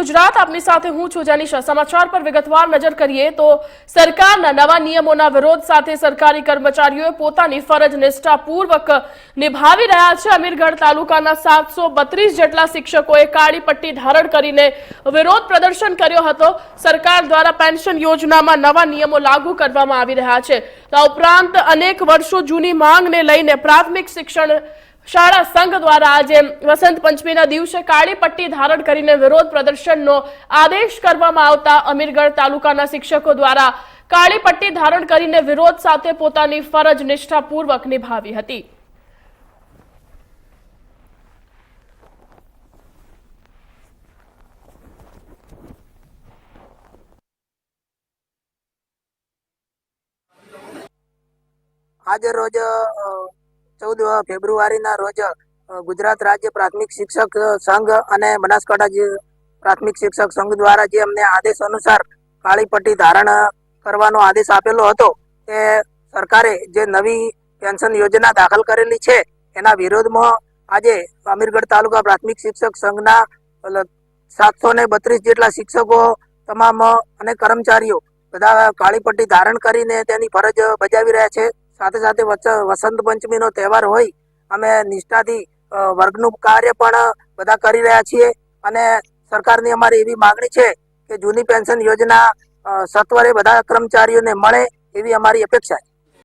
ગુજરાત આપની સાથે હું છું જાનીશા. સમાચાર પર વિગતવાર નજર કરીએ તો સરકારના નવા નિયમોના વિરોધ સાથે સરકારી કર્મચારીઓએ પોતાની ફરજ નિષ્ઠાપૂર્વક નિભાવી રહ્યા છે. અમીરગઢ તાલુકાના સાતસો બત્રીસ જેટલા શિક્ષકોએ કાળી પટ્ટી ધારણ કરીને વિરોધ પ્રદર્શન કર્યો હતો. સરકાર દ્વારા પેન્શન યોજનામાં નવા નિયમો લાગુ કરવામાં આવી રહ્યા છે. આ ઉપરાંત અનેક વર્ષો જૂની માંગને લઈને પ્રાથમિક શિક્ષણ શાળા સંઘ દ્વારા આજે વસંત પંચમીના દિવસે કાળી પટ્ટી ધારણ કરીને વિરોધ પ્રદર્શનનો આદેશ કરવામાં આવતા અમીરગઢ તાલુકાના શિક્ષકો દ્વારા કાળી પટ્ટી ધારણ કરીને વિરોધ સાથે પોતાની ફરજ નિષ્ઠાપૂર્વક નિભાવી હતી. આજે રોજ ચૌદ ફેબ્રુઆરીના રોજ ગુજરાત રાજ્ય પ્રાથમિક શિક્ષક સંઘ અને બનાસકાંઠા પ્રાથમિક શિક્ષક સંઘ દ્વારા જે અમને આદેશ અનુસાર કાળી પટ્ટી ધારણ કરવાનો આદેશ આપેલો હતો, તે સરકારે જે નવી પેન્શન યોજના દાખલ કરેલી છે, એના વિરોધમાં આજે અમીરગઢ તાલુકા પ્રાથમિક શિક્ષક સંઘના સાતસો ને બત્રીસ જેટલા શિક્ષકો, તમામ, અને કર્મચારીઓ બધા કાળી પટ્ટી ધારણ કરીને તેની ફરજ બજાવી રહ્યા છે. સાથે સાથે વસંત પંચમીનો તહેવાર હોય, અમે નિષ્ઠાથી વર્ગનું કાર્ય પણ બધા કરી રહ્યા છીએ અને સરકારની અમારી એવી માગણી છે કે જૂની પેન્શન યોજના સત્વરે બધા કર્મચારીઓને મળે એવી અમારી અપેક્ષા છે.